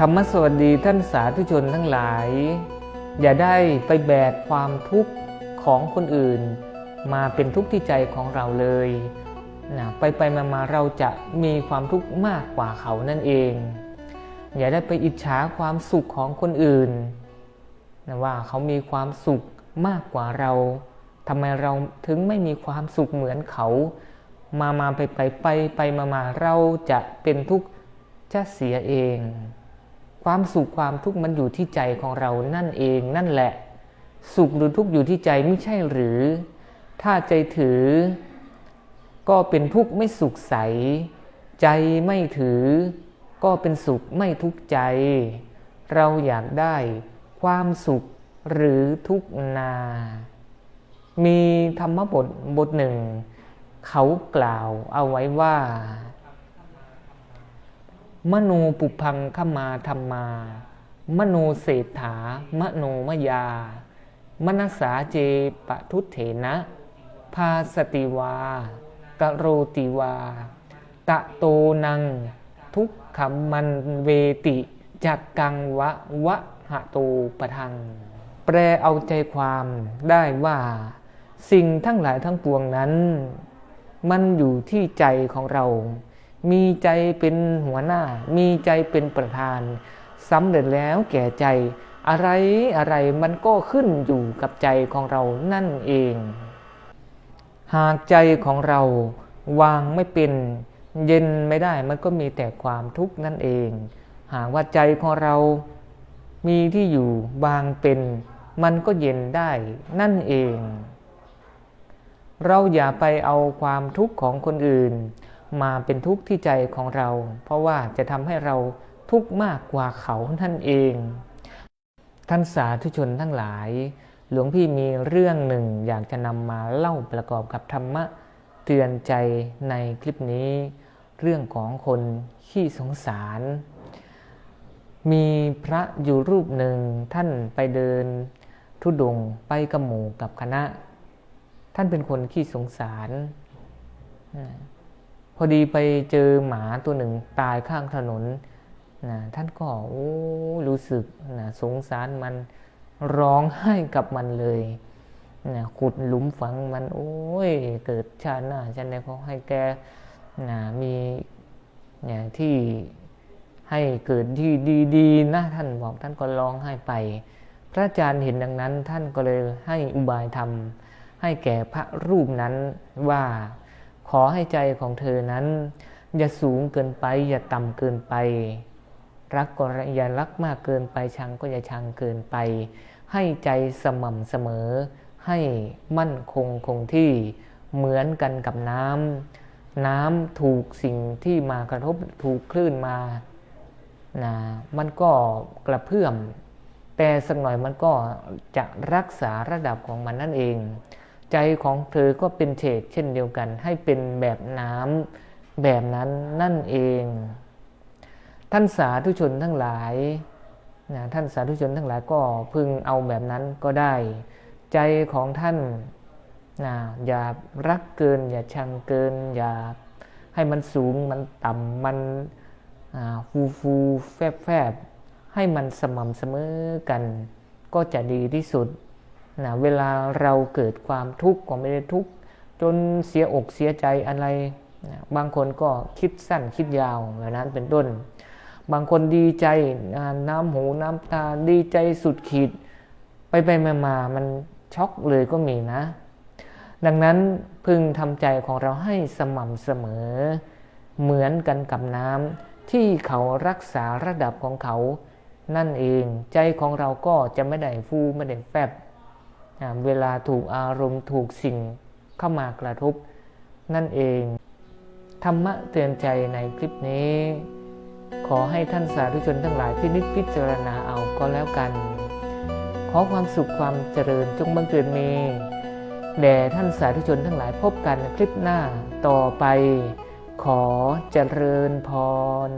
ธรรมสวัสดีท่านสาธุชนทั้งหลาย อย่าได้ไปแบกความทุกข์ของคนอื่น มาเป็นทุกข์ที่ใจของเราเลยนะไปไปมามาเราจะมีความทุกข์มากกว่าเขานั่นเอง อย่าได้ไปอิจฉาความสุขของคนอื่นนะว่าเขามีความสุขมากกว่าเราทำไมเราถึงไม่มีความสุขเหมือนเขา มามาไปไปไปไปมามาเราจะเป็นทุกข์จะเสียเอง ความสุขความทุกข์มันอยู่ที่ใจของเรานั่นเองนั่นแหละ สุขหรือทุกข์อยู่ที่ใจไม่ใช่หรือ ถ้าใจถือ ก็เป็นทุกข์ไม่สุขใส ใจไม่ถือ ก็เป็นสุขไม่ทุกข์ใจ เราอยากได้ความสุขหรือทุกข์นา มีธรรมบทบทหนึ่ง เขากล่าวเอาไว้ว่า มโนปุพังขมาธรรมา มโนเศรษฐามโนมยา มนัสสาเจปะทุเถนะพาสติวากโรติวา ตะโตนัง ทุกขมันเวติจักกังวะวะหะโตปะทัง แปลเอาใจความได้ว่า สิ่งทั้งหลายทั้งปวงนั้น มันอยู่ที่ใจของเรา มีใจเป็นหัวหน้า มีใจเป็นประธานสำเร็จแล้วแก่ใจ อะไรอะไรมันก็ขึ้นอยู่กับใจของเรานั่นเอง หากใจของเราวางไม่เป็นเย็นไม่ได้มันก็มีแต่ความทุกข์นั่นเอง หากว่าใจของเรามีที่อยู่วางเป็น มันก็เย็นได้นั่นเอง เราอย่าไปเอาความทุกข์ของคนอื่น มาเป็นทุกข์ที่ใจของเรา เพราะว่าจะทำให้เราทุกข์มากกว่าเขานั่นเอง ท่านสาธุชนทั้งหลาย หลวงพี่มีเรื่องหนึ่งอยากจะนำมาเล่าประกอบกับธรรมะเตือนใจในคลิปนี้ เรื่องของคนขี้สงสาร มีพระอยู่รูปหนึ่งท่านไปเดิน ทุดงไปกับหมู่กับคณะ ท่านเป็นคนขี้สงสาร พอดีไปเจอหมาตัวหนึ่งตายข้างถนนนะท่านก็โอ้รู้สึกนะสงสารมันร้องไห้กับมันเลยนะขุดหลุมฝังมันโอ้ยเกิดชาติหน้าชาติใดเขาให้แกนะมีเนี่ยที่ให้เกิดที่ดีๆนะท่านบอกท่านก็ร้องไห้ไป พระอาจารย์เห็นดังนั้นท่านก็เลยให้อุบายธรรมให้แก่พระรูปนั้นว่า ขอให้ใจของเธอนั้น อย่าสูงเกินไป อย่าต่ำเกินไป รักก็อย่ารักมากเกินไปชังก็อย่าชังเกินไป ให้ใจสม่ำเสมอ ให้มั่นคงคงที่เหมือนกันกับน้ำน้ำถูกสิ่งที่มากระทบถูกคลื่นมานะมันก็กระเพื่อม แต่สักหน่อยมันก็จะรักษาระดับของมันนั่นเอง ใจของเธอก็เป็นเฉดเช่นเดียวกัน ให้เป็นแบบน้ำแบบนั้นนั่นเอง ท่านสาธุชนทั้งหลายนะท่านสาธุชนทั้งหลายก็พึงเอาแบบนั้นก็ได้ ใจของท่านนะอย่ารักเกิน อย่าชังเกิน อย่าให้มันสูงมันต่ำมันฟูฟูแฟบแฟบให้มันสม่ำเสมอกัน ก็จะดีที่สุด นะเวลาเราเกิดความทุกข์ก็ไม่ได้ทุกข์จนเสียอกเสียใจอะไรนะบางคนก็คิดสั้นคิดยาวแบบนั้นเป็นต้น บางคนดีใจน้ำหูน้ำตาดีใจสุดขีด ไปไปมามามันช็อกเลยก็มีนะ ดังนั้นพึงทำใจของเราให้สม่ำเสมอ เหมือนกันกับน้ำที่เขารักษาระดับของเขา นั่นเองใจของเราก็จะไม่ได้ฟูไม่ได้แฟบ เวลาถูกอารมณ์ถูกสิ่งเข้ามากระทบ นั่นเอง ธรรมะเตือนใจในคลิปนี้ ขอให้ท่านสาธุชนทั้งหลายพินิจพิจารณาเอาก็แล้วกัน ขอความสุขความเจริญจงบังเกิดมีแด่ท่านสาธุชนทั้งหลายพบกันคลิปหน้าต่อไป ขอเจริญพร